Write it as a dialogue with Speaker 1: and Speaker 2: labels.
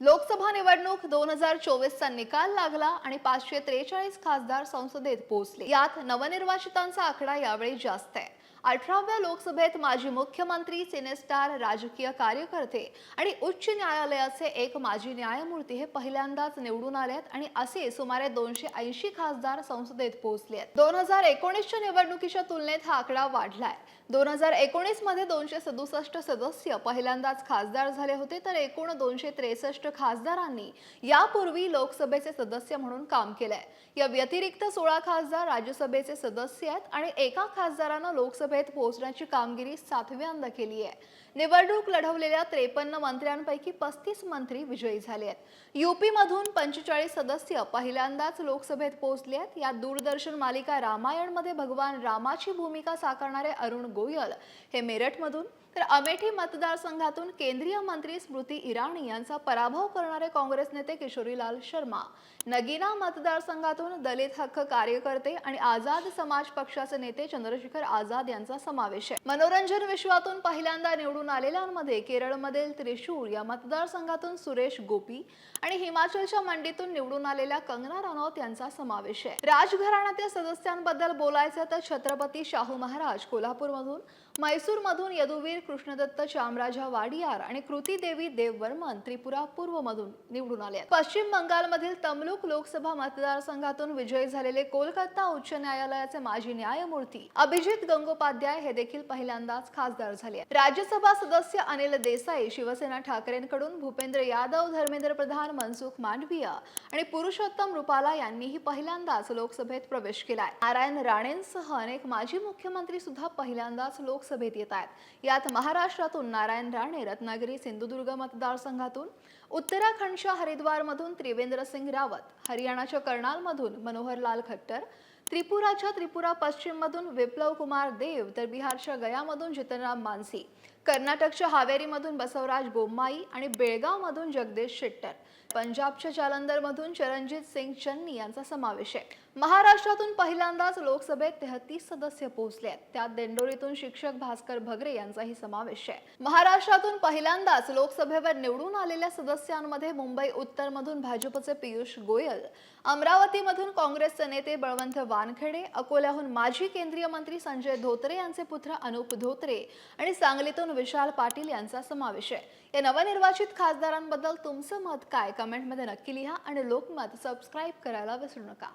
Speaker 1: लोकसभा निवडणूक दोन हजार चोवीसचा निकाल लागला आणि पाचशे त्रेचाळीस खासदार संसदेत पोहोचले. यात नवनिर्वाचितांचा आकडा यावेळी जास्त आहे. अठराव्या लोकसभेत माजी मुख्यमंत्री सिनेस्टार राजकीय कार्यकर्ते आणि उच्च न्यायालयाचे एक माजी न्यायमूर्ती हे पहिल्यांदाच निवडून आले आहेत आणि असे सुमारे दोनशे ऐंशी खासदार संसदेत पोहोचले आहेत. दोन हजार एकोणीसच्या निवडणुकीच्या तुलनेत हा आकडा वाढलाय. दोन हजार एकोणीसमध्ये दोनशे सदुसष्ट सदस्य पहिल्यांदाच खासदार झाले होते तर एकूण दोनशे त्रेसष्ट खासदारांनी यापूर्वी लोकसभेचे सदस्य म्हणून काम केलंय. या व्यतिरिक्त सोळा खासदार राज्यसभेचे सदस्य आहेत आणि एका खासदारानं लोकसभेत पोहोचण्याची कामगिरी सातव्यांदा केली आहे. निवडणूक लढवलेल्या त्रेपन्न मंत्र्यांपैकी पस्तीस मंत्री विजयी झाले आहेत. युपीमधून पंचेचाळीस सदस्य पहिल्यांदाच लोकसभेत पोहोचले आहेत. या दूरदर्शन मालिका रामायणमध्ये भगवान रामाची भूमिका साकारणारे अरुण गोयल हे मेरठमधून तर अमेठी मतदारसंघातून केंद्रीय मंत्री स्मृती इराणी यांचा पराभव करणारे काँग्रेस नेते किशोरीलाल शर्मा नगीना मतदारसंघातून दलित हक्क कार्यकर्ते आणि आझाद समाज पक्षाचे नेते चंद्रशेखर आझाद यांचा यांचा समावेश आहे. मनोरंजन विश्वातून पहिल्यांदा निवडून आलेल्यांमध्ये केरळमधील त्रिशूर या मतदारसंघातून सुरेश गोपी आणि हिमाचलच्या मंडीतून निवडून आलेल्या कंगना रनौत यांचा समावेश आहे. राजघराण्यातील सदस्यांबद्दल बोलायचं तर छत्रपती शाहू महाराज कोल्हापूरमधून म्हैसूरमधून यदुवीर कृष्णदत्त चामराजा वाडियार आणि कृती देवी देववर्मन त्रिपुरा पूर्व मधून निवडून आले पश्चिम बंगालमधील तमलुक लोकसभा मतदारसंघातून विजयी झालेले कोलकाता उच्च न्यायालयाचे माजी न्यायमूर्ती अभिजित गंगोपाल उपाध्याय हे देखील पहिल्यांदाच खासदार झाले राज्यसभा सदस्य अनिल देसाई शिवसेना ठाकरेंकडून भूपेंद्र यादव धर्मेंद्र प्रधान मनसुख मांडविया आणि पुरुषोत्तम रुपाला यांनीही पहिल्यांदाच लोकसभेत प्रवेश केलाय. नारायण राणेंसह अनेक माजी मुख्यमंत्री सुद्धा पहिल्यांदाच लोकसभेत येत आहेत. यात महाराष्ट्रातून नारायण राणे रत्नागिरी सिंधुदुर्ग मतदारसंघातून उत्तराखंडच्या हरिद्वारमधून त्रिवेंद्र सिंग रावत हरियाणाच्या कर्नालमधून मनोहरलाल खट्टर त्रिपुराच्या त्रिपुरा पश्चिममधून विप्लव कुमार देव तर बिहारच्या गयामधून जितनराम मानसी. कर्नाटकच्या हावेरीमधून बसवराज बोम्माई आणि बेळगावमधून जगदीश शेट्टर. पंजाबच्या जालंधरमधून चरणजित सिंग चन्नी यांचा समावेश आहे. महाराष्ट्रातून पहिल्यांदाच लोकसभेत तेहतीस सदस्य पोहोचले आहेत. त्यात दिंडोरीतून शिक्षक भास्कर भगरे यांचाही समावेश आहे. महाराष्ट्रातून पहिल्यांदाच लोकसभेवर निवडून आलेल्या सदस्यांमध्ये मुंबई उत्तरमधून भाजपचे पियुष गोयल अमरावतीमधून काँग्रेसचे नेते बळवंत वानखेडे अकोल्याहून माजी केंद्रीय मंत्री संजय धोत्रे यांचे पुत्र अनुप धोत्रे आणि सांगलीतून विशाल पाटील यांचा समावेश आहे. या नवनिर्वाचित खासदारांबद्दल तुमचं मत काय? कमेंटमध्ये नक्की लिहा आणि लोकमत सबस्क्राईब करायला विसरू नका.